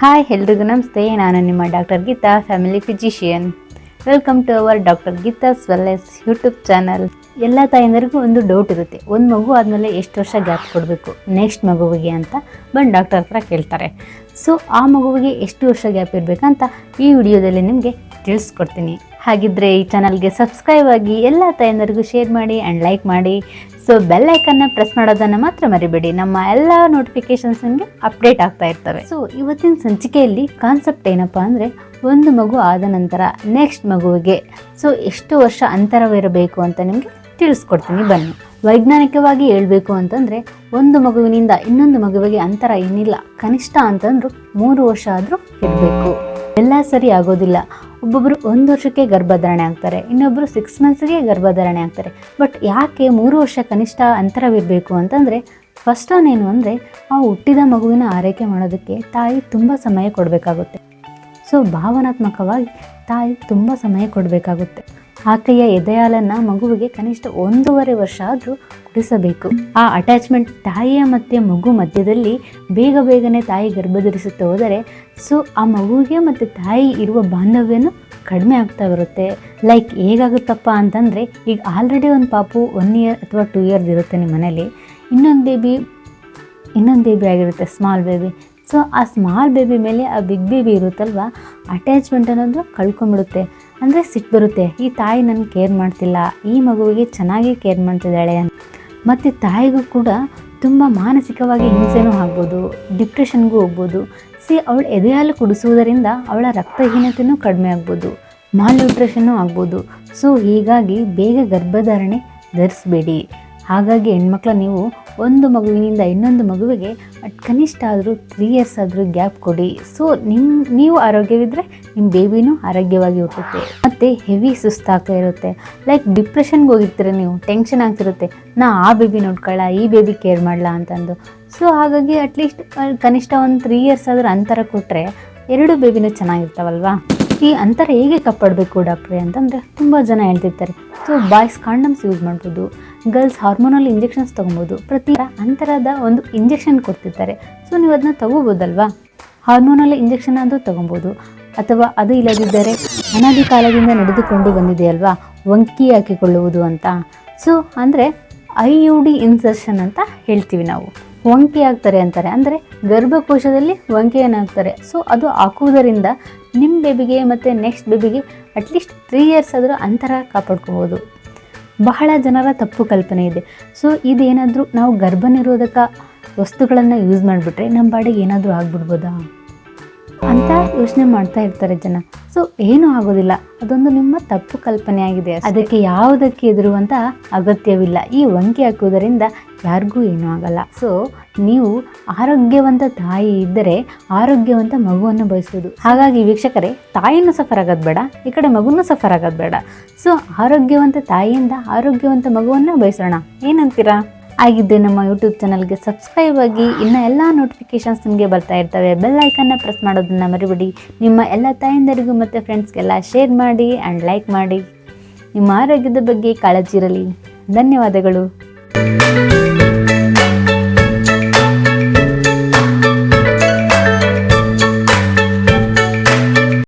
Hi ಎಲ್ರಿಗೂ ನಮಸ್ತೆ. ನಾನು ನಿಮ್ಮ doctor Geeta family physician welcome to our doctor Geeta ಸ್ವೆಲ್ಲೆಸ್ YouTube channel ಎಲ್ಲ ತಾಯಂದರಿಗೂ ಒಂದು ಡೌಟ್ ಇರುತ್ತೆ. ಒಂದು ಮಗು ಆದಮೇಲೆ ಎಷ್ಟು ವರ್ಷ ಗ್ಯಾಪ್ ಕೊಡಬೇಕು? ನೆಕ್ಸ್ಟ್ ಮಗುವಿಗೆ ಅಂತ ಬಂದು ಡಾಕ್ಟರ್ ಹತ್ರ ಕೇಳ್ತಾರೆ. ಸೊ ಆ ಮಗುವಿಗೆ ಎಷ್ಟು ವರ್ಷ ಗ್ಯಾಪ್ ಇರಬೇಕಂತ ಈ ವಿಡಿಯೋದಲ್ಲಿ ನಿಮಗೆ ತಿಳಿಸ್ಕೊಡ್ತೀನಿ. ಹಾಗಿದ್ರೆ ಈ ಚಾನಲ್ಗೆ ಸಬ್ಸ್ಕ್ರೈಬ್ ಆಗಿ ಎಲ್ಲ ತಾಯಂದರಿಗೂ ಶೇರ್ ಮಾಡಿ ಆ್ಯಂಡ್ ಲೈಕ್ ಮಾಡಿ. ಸೊ ಬೆಲ್ ಐಕನ್ನ ಪ್ರೆಸ್ ಮಾಡೋದನ್ನ ಮಾತ್ರ ಮರಿಬೇಡಿ. ನಮ್ಮ ಎಲ್ಲ ನೋಟಿಫಿಕೇಶನ್ಸ್ ನಿಮಗೆ ಅಪ್ಡೇಟ್ ಆಗ್ತಾ ಇರ್ತವೆ. ಸೊ ಇವತ್ತಿನ ಸಂಚಿಕೆಯಲ್ಲಿ ಕಾನ್ಸೆಪ್ಟ್ ಏನಪ್ಪ ಅಂದರೆ ಒಂದು ಮಗು ಆದ ನಂತರ ನೆಕ್ಸ್ಟ್ ಮಗುವಿಗೆ. ಸೊ ಎಷ್ಟು ವರ್ಷ ಅಂತರವಿರಬೇಕು ಅಂತ ನಿಮಗೆ ತಿಳಿಸ್ಕೊಡ್ತೀನಿ. ಬನ್ನಿ. ವೈಜ್ಞಾನಿಕವಾಗಿ ಹೇಳಬೇಕು ಅಂತಂದರೆ ಒಂದು ಮಗುವಿನಿಂದ ಇನ್ನೊಂದು ಮಗುವಿಗೆ ಅಂತರ ಏನಿಲ್ಲ. ಕನಿಷ್ಠ ಅಂತಂದ್ರು ಮೂರು ವರ್ಷ ಆದರೂ ಇರಬೇಕು. ಎಲ್ಲ ಸರಿ ಆಗೋದಿಲ್ಲ. ಒಬ್ಬೊಬ್ಬರು ಒಂದು ವರ್ಷಕ್ಕೆ ಗರ್ಭಧಾರಣೆ ಆಗ್ತಾರೆ ಇನ್ನೊಬ್ಬರು ಸಿಕ್ಸ್ ಮಂತ್ಸ್ಗೆ ಗರ್ಭಧಾರಣೆ ಆಗ್ತಾರೆ. ಬಟ್ ಯಾಕೆ ಮೂರು ವರ್ಷ ಕನಿಷ್ಠ ಅಂತರವಿರಬೇಕು ಅಂತಂದರೆ ಫಸ್ಟ್ ಆನ್ ಏನು ಅಂದರೆ, ಆ ಹುಟ್ಟಿದ ಮಗುವಿನ ಆರೈಕೆ ಮಾಡೋದಕ್ಕೆ ತಾಯಿ ತುಂಬ ಸಮಯ ಕೊಡಬೇಕಾಗುತ್ತೆ. ಸೊ ಭಾವನಾತ್ಮಕವಾಗಿ ತಾಯಿ ತುಂಬ ಸಮಯ ಕೊಡಬೇಕಾಗುತ್ತೆ. ಆಕೆಯ ಎದೆಯಾಲನ್ನು ಮಗುವಿಗೆ ಕನಿಷ್ಠ ಒಂದೂವರೆ ವರ್ಷ ಆದರೂ ಕುಡಿಸಬೇಕು. ಆ ಅಟ್ಯಾಚ್ಮೆಂಟ್ ತಾಯಿಯ ಮತ್ತು ಮಗು ಮಧ್ಯದಲ್ಲಿ ಬೇಗ ಬೇಗನೆ ತಾಯಿ ಗರ್ಭಧರಿಸುತ್ತಾ ಹೋದರೆ ಸೊ ಆ ಮಗುವಿಗೆ ಮತ್ತು ತಾಯಿ ಇರುವ ಬಾಂಧವ್ಯನೂ ಕಡಿಮೆ ಆಗ್ತಾ ಬರುತ್ತೆ. ಲೈಕ್ ಹೇಗಾಗುತ್ತಪ್ಪ ಅಂತಂದರೆ ಈಗ ಆಲ್ರೆಡಿ ಒಂದು ಪಾಪು ಒನ್ ಇಯರ್ ಅಥವಾ ಟೂ ಇಯರ್ಸ್ ಇರುತ್ತೆ ನಿಮ್ಮ ಮನೇಲಿ ಇನ್ನೊಂದು ಬೇಬಿ ಇನ್ನೊಂದು ಬೇಬಿ ಆಗಿರುತ್ತೆ ಸ್ಮಾಲ್ ಬೇಬಿ ಸೊ ಆ ಸ್ಮಾಲ್ ಬೇಬಿ ಮೇಲೆ ಆ ಬಿಗ್ ಬೇಬಿ ಇರುತ್ತಲ್ವ ಅಟ್ಯಾಚ್ಮೆಂಟ್ ಅನ್ನೋದು ಕಳ್ಕೊಂಬಿಡುತ್ತೆ ಅಂದರೆ ಸಿಟ್ಟು ಬರುತ್ತೆ. ಈ ತಾಯಿ ನನ್ನ ಕೇರ್ ಮಾಡ್ತಿಲ್ಲ. ಈ ಮಗುವಿಗೆ ಚೆನ್ನಾಗಿ ಕೇರ್ ಮಾಡ್ತಿದ್ದಾಳೆ ಅಂತ. ಮತ್ತು ತಾಯಿಗೂ ಕೂಡ ತುಂಬ ಮಾನಸಿಕವಾಗಿ ಹಿಂಸೆನೂ ಆಗ್ಬೋದು ಡಿಪ್ರೆಷನ್ಗೂ ಹೋಗ್ಬೋದು. ಸಿ ಅವಳು ಎದೆಹಾಲು ಕುಡಿಸುವುದರಿಂದ ಅವಳ ರಕ್ತಹೀನತೆಯೂ ಕಡಿಮೆ ಆಗ್ಬೋದು ಮಾಲ್ ನ್ಯೂಟ್ರಿಷನ್ನೂ ಆಗ್ಬೋದು. ಸೊ ಹೀಗಾಗಿ ಬೇಗ ಗರ್ಭಧಾರಣೆ ಧರಿಸಬೇಡಿ. ಹಾಗಾಗಿ ಹೆಣ್ಮಕ್ಳ ನೀವು ಒಂದು ಮಗುವಿನಿಂದ ಇನ್ನೊಂದು ಮಗುವಿಗೆ ಅಟ್ ಕನಿಷ್ಠ ಆದರೂ ತ್ರೀ ಇಯರ್ಸ್ ಆದರೂ ಗ್ಯಾಪ್ ಕೊಡಿ. ಸೊ ನಿಮ್ಮ ನೀವು ಆರೋಗ್ಯವಿದ್ದರೆ ನಿಮ್ಮ ಬೇಬಿನೂ ಆರೋಗ್ಯವಾಗಿ ಹುಟ್ಟುತ್ತೆ. ಮತ್ತು ಹೆವಿ ಸುಸ್ತಾಗ್ತಾ ಇರುತ್ತೆ. ಲೈಕ್ ಡಿಪ್ರೆಷನ್ಗೆ ಹೋಗಿರ್ತೀರ ನೀವು ಟೆನ್ಷನ್ ಆಗ್ತಿರುತ್ತೆ. ನಾ ಆ ಬೇಬಿ ನೋಡ್ಕೊಳ್ಳ, ಈ ಬೇಬಿ ಕೇರ್ ಮಾಡಲ ಅಂತಂದು. ಸೊ ಹಾಗಾಗಿ ಅಟ್ಲೀಸ್ಟ್ ಕನಿಷ್ಠ ಒಂದು ತ್ರೀ ಇಯರ್ಸ್ ಆದರೂ ಅಂತರ ಕೊಟ್ಟರೆ ಎರಡು ಬೇಬಿನೂ ಚೆನ್ನಾಗಿರ್ತಾವಲ್ವಾ? ಈ ಅಂತರ ಹೇಗೆ ಕಾಪಾಡಬೇಕು ಡಾಕ್ಟ್ರೆ ಅಂತಂದರೆ ತುಂಬ ಜನ ಹೇಳ್ತಿರ್ತಾರೆ. ಸೊ ಬಾಯ್ಸ್ ಕಾಂಡಮ್ಸ್ ಯೂಸ್ ಮಾಡ್ಬೋದು. ಗರ್ಲ್ಸ್ ಹಾರ್ಮೋನಲ್ ಇಂಜೆಕ್ಷನ್ಸ್ ತೊಗೊಬೋದು. ಪ್ರತಿ ಅಂತರದ ಒಂದು ಇಂಜೆಕ್ಷನ್ ಕೊಡ್ತಿರ್ತಾರೆ. ಸೊ ನೀವು ಅದನ್ನ ತಗೋಬೋದಲ್ವಾ? ಹಾರ್ಮೋನಲ್ ಇಂಜೆಕ್ಷನ್ ಆದರೂ ತೊಗೊಬೋದು. ಅಥವಾ ಅದು ಇಲ್ಲದಿದ್ದರೆ ಅನಾದಿ ಕಾಲದಿಂದ ನಡೆದುಕೊಂಡು ಬಂದಿದೆಯಲ್ವಾ ವಂಕಿ ಹಾಕಿಕೊಳ್ಳುವುದು ಅಂತ. ಸೊ ಅಂದರೆ ಐ ಯು ಡಿ ಇನ್ಸರ್ಷನ್ ಅಂತ ಹೇಳ್ತೀವಿ ನಾವು. ವಂಕಿ ಆಗ್ತಾರೆ ಅಂತಾರೆ. ಅಂದರೆ ಗರ್ಭಕೋಶದಲ್ಲಿ ವಂಕಿಯನ್ನು ಹಾಕ್ತಾರೆ. ಸೊ ಅದು ಹಾಕುವುದರಿಂದ ನಿಮ್ಮ ಬೇಬಿಗೆ ಮತ್ತು ನೆಕ್ಸ್ಟ್ ಬೇಬಿಗೆ ಅಟ್ಲೀಸ್ಟ್ ತ್ರೀ ಇಯರ್ಸ್ ಆದರೂ ಅಂತರ ಕಾಪಾಡ್ಕೋಬೋದು. ಬಹಳ ಜನರ ತಪ್ಪು ಕಲ್ಪನೆ ಇದೆ. ಸೊ ಇದೇನಾದರೂ ನಾವು ಗರ್ಭನಿರೋಧಕ ವಸ್ತುಗಳನ್ನು ಯೂಸ್ ಮಾಡಿಬಿಟ್ರೆ ನಮ್ಮ ಬಾಡಿಗೆ ಏನಾದರೂ ಆಗ್ಬಿಡ್ಬೋದಾ? ಅಂತ ಯೋಚನೆ ಮಾಡ್ತಾ ಇರ್ತಾರೆ ಜನ. ಸೊ ಏನೂ ಆಗೋದಿಲ್ಲ. ಅದೊಂದು ನಿಮ್ಮ ತಪ್ಪು ಕಲ್ಪನೆ ಆಗಿದೆ ಅದಕ್ಕೆ ಯಾವುದಕ್ಕೆ ಎದುರುವಂತ ಅಗತ್ಯವಿಲ್ಲ. ಈ ವಂಕಿ ಹಾಕುವುದರಿಂದ ಯಾರಿಗೂ ಏನೂ ಆಗಲ್ಲ. ಸೊ ನೀವು ಆರೋಗ್ಯವಂತ ತಾಯಿ ಇದ್ದರೆ ಆರೋಗ್ಯವಂತ ಮಗುವನ್ನು ಬಯಸುವುದು. ಹಾಗಾಗಿ ವೀಕ್ಷಕರೇ, ತಾಯಿನೂ ಸಫರ್ ಆಗೋದು ಬೇಡ, ಈ ಕಡೆ ಮಗುನೂ ಸಫರ್ ಆಗೋದು ಬೇಡ. ಸೊ ಆರೋಗ್ಯವಂತ ತಾಯಿಯಿಂದ ಆರೋಗ್ಯವಂತ ಮಗುವನ್ನು ಬಯಸೋಣ. ಏನಂತೀರಾ? ಆಗಿದ್ದರೆ ನಮ್ಮ ಯೂಟ್ಯೂಬ್ ಚಾನಲ್ಗೆ ಸಬ್ಸ್ಕ್ರೈಬ್ ಆಗಿ, ಇನ್ನು ಎಲ್ಲ ನೋಟಿಫಿಕೇಷನ್ಸ್ ನಿಮಗೆ ಬರ್ತಾ ಇರ್ತವೆ. ಬೆಲ್ ಐಕನ್ನ ಪ್ರೆಸ್ ಮಾಡೋದನ್ನು ಮರಿಬೇಡಿ. ನಿಮ್ಮ ಎಲ್ಲ ತಾಯಂದರಿಗೂ ಮತ್ತು ಫ್ರೆಂಡ್ಸ್ಗೆಲ್ಲ ಶೇರ್ ಮಾಡಿ ಆ್ಯಂಡ್ ಲೈಕ್ ಮಾಡಿ. ನಿಮ್ಮ ಆರೋಗ್ಯದ ಬಗ್ಗೆ ಕಾಳಜಿ ಇರಲಿ. ಧನ್ಯವಾದಗಳು.